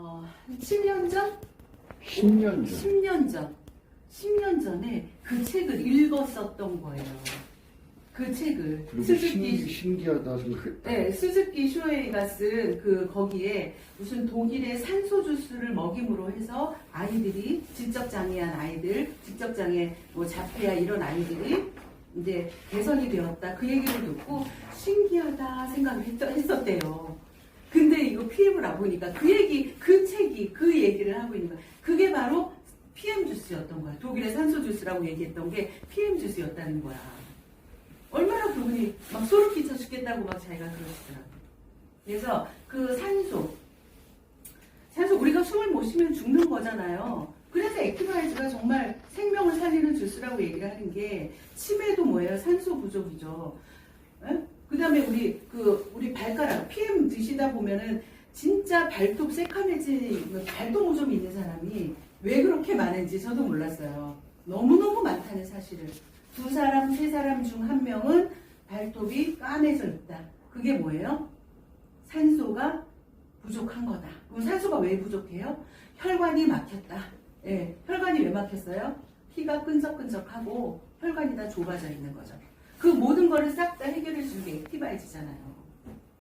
어, 한 7년 전? 10년 전. 10년 전. 10년 전에 그 책을 읽었었던 거예요. 그 책을. 그리고 스즈키, 신, 신기하다 생각했다. 네, 스즈키 쇼에이가 쓴 그 거기에 무슨 독일의 산소 주스를 먹임으로 해서 아이들이 지적 장애한 아이들, 지적 장애 뭐 자폐아 이런 아이들이 이제 개선이 되었다. 그 얘기를 듣고 신기하다 생각을 했, 했었대요. 이거 PM을 알아보니까 그 얘기, 그 책이 그 얘기를 하고 있는 거야. 그게 바로 PM 주스였던 거야. 독일의 산소 주스라고 얘기했던 게 PM 주스였다는 거야. 얼마나 그분이 막 소름 끼쳐 죽겠다고 막 자기가 그러시더라고요. 그래서 그 산소, 산소 우리가 숨을 못 쉬면 죽는 거잖아요. 그래서 액티바이즈가 정말 생명을 살리는 주스라고 얘기를 하는 게 치매도 뭐예요? 산소 부족이죠. 그 다음에 우리 그 우리 발가락 PM 드시다 보면은 진짜 발톱 새카매진 발톱 오점이 있는 사람이 왜 그렇게 많은지 저도 몰랐어요. 너무너무 많다는 사실을. 두 사람, 세 사람 중 한 명은 발톱이 까매져 있다. 그게 뭐예요? 산소가 부족한 거다. 그럼 산소가 왜 부족해요? 혈관이 막혔다. 예, 혈관이 왜 막혔어요? 피가 끈적끈적하고 혈관이 다 좁아져 있는 거죠. 그 모든 거를 싹 다 해결 が一じゃないの？